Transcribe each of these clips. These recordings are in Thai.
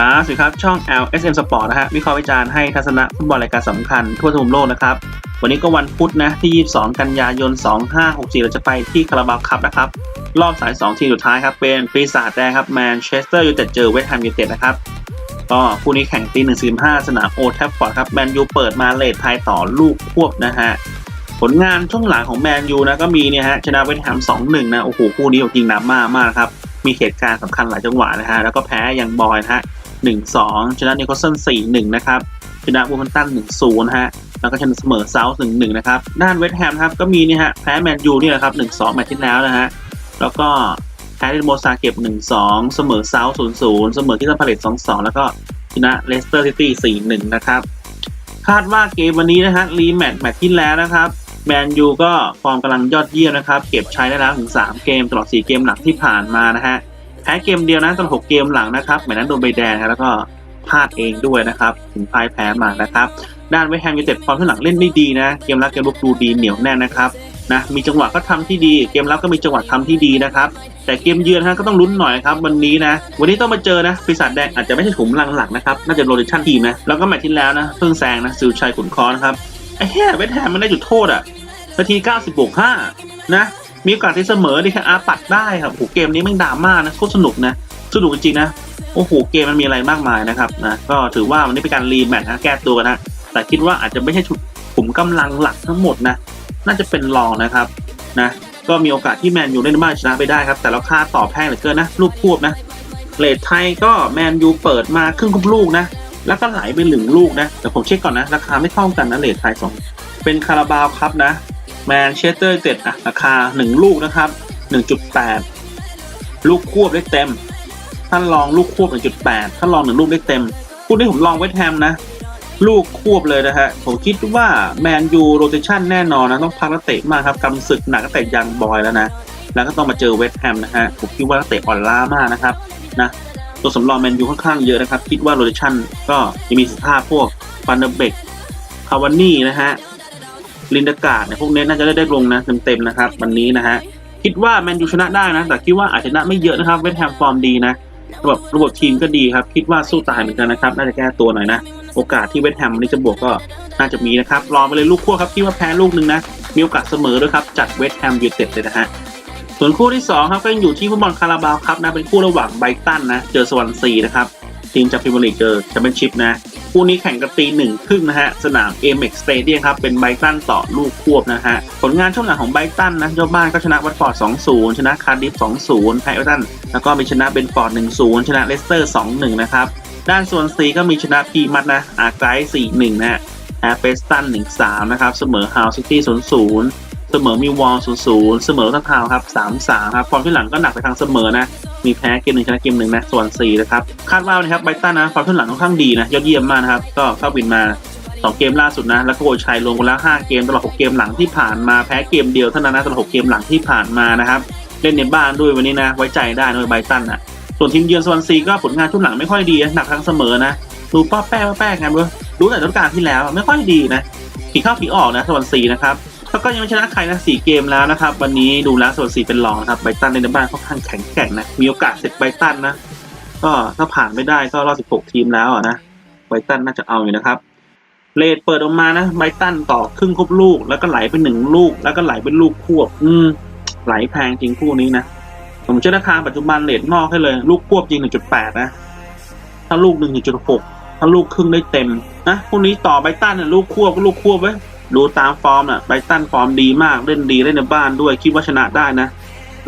ครับสวัสดีครับ ช่อง LSM Sport นะฮะวิเคราะห์วิจารณ์ให้ทัศนะฟุตบอลรายการสำคัญทั่วทุกมุมโลกนะครับ วันนี้ก็วันพุธนะที่ 22 กันยายน 2564 เราจะไปที่คาราบาวคัพนะครับ รอบสาย 2 ทีมสุดท้ายครับ เป็นปีศาจแดงครับแมนเชสเตอร์ยูไนเต็ดเจอเวสต์แฮมยูไนเต็ดนะครับ ก็คู่นี้แข่งตี1.45 สนามโอทัฟฟอร์ดครับแมนยูเปิดมาเลทไทยต่อลูกควบนะฮะผลงานช่วงหลังของแมนยูนะก็มีเนี่ยฮะชนะเวสต์แฮม2-1นะโอ้โหคู่นี้จริงหนักมากมากครับมีเหตุการณ์สำคัญหลายจังหวะนะฮะแล้วก็แพ้ยังบอยนะฮะ 1-2 ชนะนิโคลสัน4-1 นะครับ ชนะบูฟันตัน1-0ฮะ แล้วก็ชนะเสมอเซาท์1-1 นะครับ ด้านเวสต์แฮมครับก็มีเนี่ยฮะแพ้แมนยูนี่แหละครับ 1-2 แมตช์ที่แล้วนะฮะ แล้วก็แพ้เดนโมซาเก็บ 1-2 เสมอเซาท์0-0 เสมอที่ซัมพาเลต2-2 แล้วก็ชนะเลสเตอร์ซิตี้4-1 นะครับ คาดว่าเกมวันนี้นะฮะรีแมตช์แมตช์ที่แล้วนะครับแมนยูก็ฟอร์มกำลังยอดเยี่ยมนะครับ เก็บใช้ได้แล้วถึง 3 เกมตลอด 4 เกมหลังที่ผ่านมานะฮะ แพ้เกมเดียวนะตลอด6เกมหลังนะครับแมตช์นั้นโดนใบแดงครับแล้วก็พลาดเองด้วยนะครับ ถึงพ่ายแพ้มานะครับ ด้านเวสแฮมยูเต็ดฟอร์มข้างหลังเล่นได้ดีนะ เกมรับเกมลุกดูดีเหนียวแน่นนะครับนะมีจังหวะก็ทำที่ดี เกมรับก็มีจังหวะทำที่ดีนะครับ แต่เกมเยือนนะก็ต้องลุ้นหน่อยครับวันนี้นะ วันนี้ต้องมาเจอนะปีศาจแดงอาจจะไม่ใช่ถุงลังหลักนะครับน่าจะโรเตชันทีมนะแล้วก็แมตช์ที่แล้วนะเพิ่งแซงนะซิลชัยขุนคอนะครับไอ้แห่เวสแฮมมันได้จุดโทษอะนาที90บวก5นะ มีโอกาสที่เสมอดิแค่อาปัดได้ครับโอ้โหเกมนี้ม่งดราม่านะโคตรสนุกนะสนุกจริงนะโอ้โหเกมมันมีอะไรมากมายนะครับนะก็ถือว่าวันนี้เป็นการรีแมตช์นะแก้ตัวนะแต่คิดว่าอาจจะไม่ใช่ชุดขุมกำลังหลักทั้งหมดนะน่าจะเป็นรองนะครับนะก็มีโอกาสที่แมนยูเล่นบ้านชนะไปได้ครับ แต่เราค่าต่อแพงเหลือเกินนะลูกควบนะเลทไทยก็แมนยูเปิดมาครึ่งคุบลูกนะแล้วก็ไหลไปหนึ่งลูกนะแต่ผมเช็คก่อนนะราคาไม่เท่ากันนะเลทไทยสองเป็นคาราบาวครับนะ แมนเชสเตอร์เต็ดอะราคา 1 ลูกนะครับ 1.8 ลูกควบได้เต็ม ท่านลองลูกควบ 1.8 ท่านลองหนึ่งลูกได้เต็มคู่นี้ผมลองเวสต์แฮมนะ ลูกควบเลยนะฮะ ผมคิดว่าแมนยูโรเตชันแน่นอนนะ ต้องพักนักเตะมากครับกำศึกหนักนักเตะยังบอยแล้วนะ แล้วก็ต้องมาเจอเวสต์แฮมนะฮะ ผมคิดว่านักเตะอ่อนล้ามากนะครับนะตัวสำรองแมนยูค่อนข้างเยอะนะครับ คิดว่าโรเตชันก็จะมีสภาพพวกฟันเดอร์เบกคาวานี่นะฮะ ลินดากาดเนี่ยพวกนี้น่าจะได้ได้ลงนะเต็มๆนะครับวันนี้นะฮะคิดว่าแมนยูชนะได้นะ แต่คิดว่าอาจจะชนะไม่เยอะนะครับเวสต์แฮมฟอร์มดีนะระบบระบบทีมก็ดีครับ คิดว่าสู้ตายเหมือนกันนะครับ น่าจะแก้ตัวหน่อยนะ โอกาสที่เวสต์แฮมวันนี้จะบวกก็น่าจะมีนะครับรอไปเลยลูกขั้วครับคิดว่าแพ้ลูกหนึ่งนะ มีโอกาสเสมอด้วยครับจัดเวสต์แฮมยูเต็ดเลยนะฮะส่วนคู่ที่2ครับก็ยังอยู่ที่ฟุตบอลคาราบาวครับนะเป็นคู่ระหว่างไบตันนะเจอสวอนซีนะครับทีมจากพรีเมียร์ลีกเจอแชมเปี้ยนชิพนะ คู่นี้แข่งกันตีหนึ่งครึ่งนะฮะ สนาม a อ e x Stadium ครับ เป็นไบตันต่อลูกควบนะฮะ ผลงานช่วงหลังของไบตันนะเจ้าบ้านก็ชนะวัตฟอร์ด 2-0 ชนะคาร์ดิฟ 2-0แพ้เออร์ตัน แล้วก็มีชนะเบนฟอร์ด 1-0 ชนะเลสเตอร์ 2-1 นะครับ ด้านส่วนซีก็มีชนะพีมัดนะ อาร์ไกด์4-1 นะฮะแพ้เปสตัน 1-3 นะครับ เสมอฮาวซิตี้ 0-0 เสมอมีวอล 0-0 เสมอทัพทาวครับ 3-3 ครับฟอร์มที่หลังก็หนักไปทางเสมอนะ มีแพ้เกมหนึ่งชนะเกมหนึ่งนะส่วน4นะครับคาดว่านะครับไบตันนะฟอร์มที่หลังค่อนข้างดีนะยอดเยี่ยมมากนะครับก็เข้าวินมา2เกมล่าสุดนะแล้วก็โกชัยรวมกันแล้ว5เกมตลอด6เกมหลังที่ผ่านมาแพ้เกมเดียวเท่านั้นนะตลอด6เกมหลังที่ผ่านมานะครับเล่นในบ้านด้วยวันนี้นะไว้ใจได้นะไบตันนะส่วนทีมเยือนสวนซีก็ผลงานช่วงหลังไม่ค่อยดีนะหนักทั้งเสมอนะดูป้อแป้ป้อแป้กันเว้ยรู้แต่ฤดูกาลที่แล้วไม่ค่อยดีนะผีเข้าผีออกนะสวนซีนะครับ ก็ยังไม่ชนะใครนะสี่เกมแล้วนะครับ วันนี้ดูแล้วสวนซีเป็นรองนะครับไบตันในบ้านค่อนข้างแข็งแกร่งนะ มีโอกาสเสร็จไบตันนะ ก็ถ้าผ่านไม่ได้ก็รอบ16ทีมแล้วนะไบตันน่าจะเอาอยู่นะครับเลดเปิดออกมานะไบตันต่อครึ่งครบลูก แล้วก็ไหลไปหนึ่งลูก แล้วก็ไหลเป็นลูกควบ อืม ไหลแพงจริงคู่นี้นะผมเชื่อราคาปัจจุบันเลทนอกให้เลย ลูกควบจริง 1.8 นะ ถ้าลูก 1.6 ถ้าลูกครึ่งได้เต็มนะคู่นี้ต่อไบตันเนี่ยลูกควบก็ลูกควบไว้ ดูตามฟอร์มน่ะไบตันฟอร์มดีมากเล่นดีเล่นในบ้านด้วยคิดว่าชนะได้นะ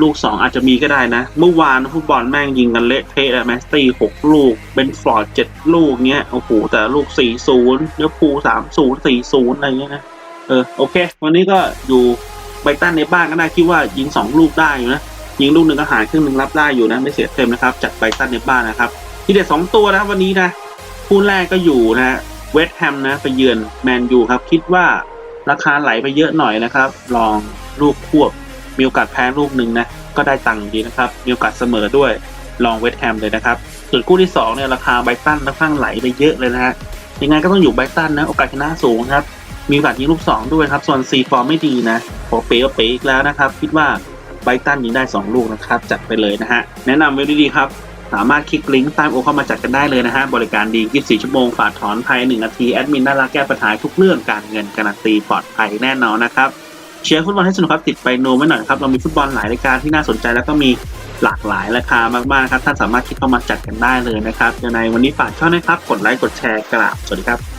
ลูก2องอาจจะมีก็ได้นะ เมื่อวานฟุตบอลแม่งยิงกันเละเทะแมสตี้6ลูกเบนฟอร์ด7ลูกเงี้ยโอ้โหแต่ลูก4-0เนื้อพู3-0 4-0อะไรเงี้ยนะเออโอเค วันนี้ก็อยู่ไบตันในบ้านก็ได้คิดว่ายิง2ลูกได้อยู่นะยิงลูกหนึ่งก็หารครึ่งหนึ่งรับได้อยู่นะไม่เสียเต็มนะครับจัดไบตันในบ้านนะครับ ที่เด็ด2ตัวนะครับวันนี้นะคู่แรกก็อยู่นะ เวสต์แฮมนะไปเยือนแมนยูครับ คิดว่าราคาไหลไปเยอะหน่อยนะครับ ลองลูกควบมีโอกาสแพ้ลูกหนึ่งนะก็ได้ตังค์ดีนะครับ มีโอกาสเสมอด้วยลองเวสต์แฮมเลยนะครับส่วนคู่ที่2เนี่ยราคาไบตันค่อนข้างไหลไปเยอะเลยนะฮะยังไงก็ต้องอยู่ไบตันนะ โอกาสชนะสูงครับ มีโอกาสยิงลูก 2 ด้วยครับ ส่วนซีฟอร์มไม่ดีนะพอเป๋ก็เป๋อีกแล้วนะครับ คิดว่าไบตันยิงได้ 2 ลูกนะครับ จัดไปเลยนะฮะ แนะนำไว้ดีๆครับ สามารถคลิกลิงก์ใต้โอเข้ามาจัดกันได้เลยนะฮะ บริการดี 24 ชั่วโมง ฝากถอนภาย1นาที แอดมินน่ารักแก้ปัญหาทุกเรื่องการเงินการันตีปลอดภัยแน่นอนนะครับ เชียร์ฟุตบอลให้สนุกครับ ติดไปโนไว้หน่อยครับ เรามีฟุตบอลหลายรายการที่น่าสนใจแล้วก็มีหลากหลายราคามากๆนะครับ ท่านสามารถคลิกเข้ามาจัดกันได้เลยนะครับยังไงวันนี้ฝากช่องนะครับ กดไลค์ กดแชร์กราบ สวัสดีครับ